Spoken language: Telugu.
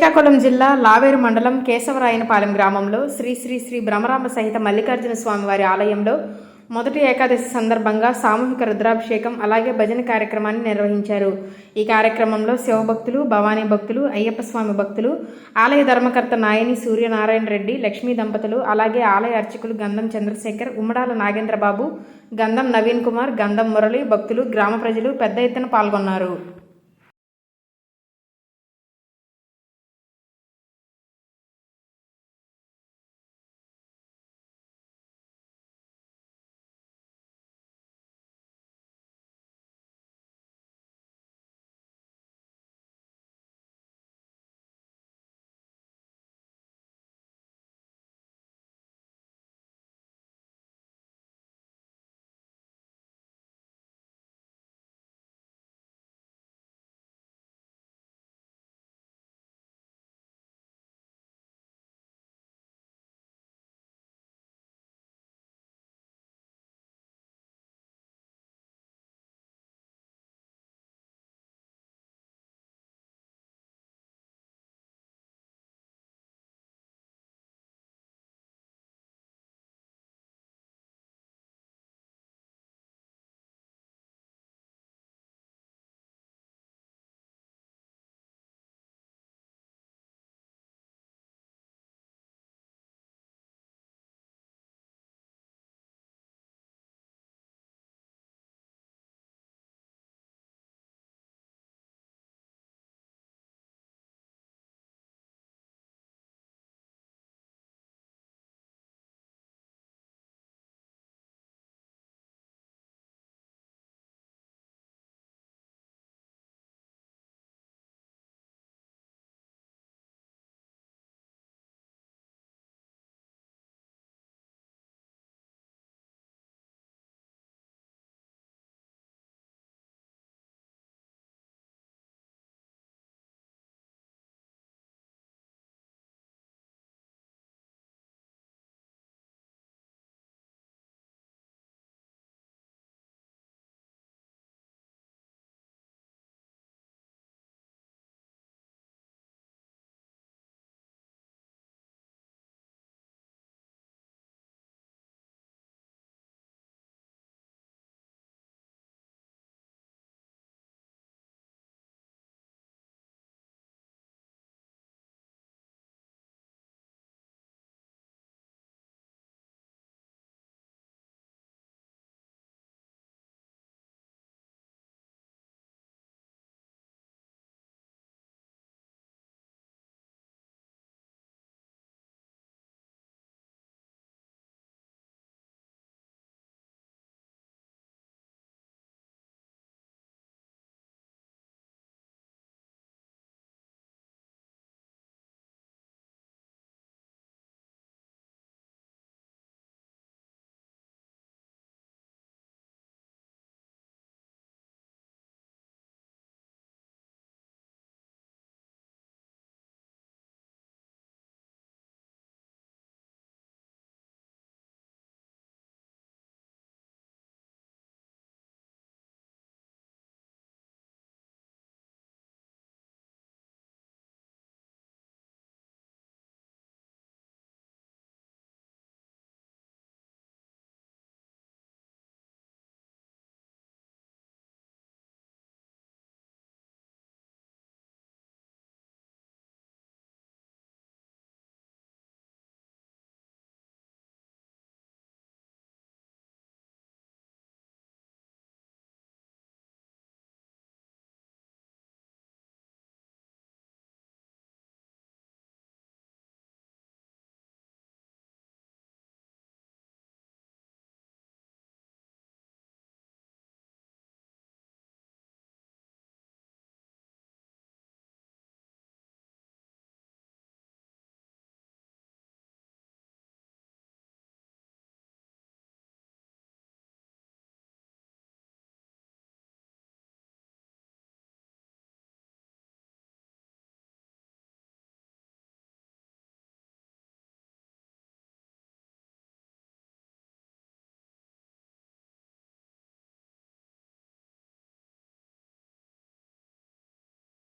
శ్రీకాకుళం జిల్లా లావేరు మండలం కేశవరాయనపాలెం గ్రామంలో శ్రీ శ్రీ శ్రీ భ్రమరామ సహిత మల్లికార్జున స్వామివారి ఆలయంలో మొదటి ఏకాదశి సందర్భంగా సామూహిక రుద్రాభిషేకం అలాగే భజన కార్యక్రమాన్ని నిర్వహించారు. ఈ కార్యక్రమంలో శివభక్తులు భవానీ భక్తులు అయ్యప్ప స్వామి భక్తులు ఆలయ ధర్మకర్త నాయని సూర్యనారాయణ రెడ్డి లక్ష్మీ దంపతులు అలాగే ఆలయ అర్చకులు గంధం చంద్రశేఖర్ ఉమ్మడాల నాగేంద్రబాబు గంధం నవీన్ కుమార్ గంధం మురళి భక్తులు గ్రామ ప్రజలు పెద్ద ఎత్తున పాల్గొన్నారు.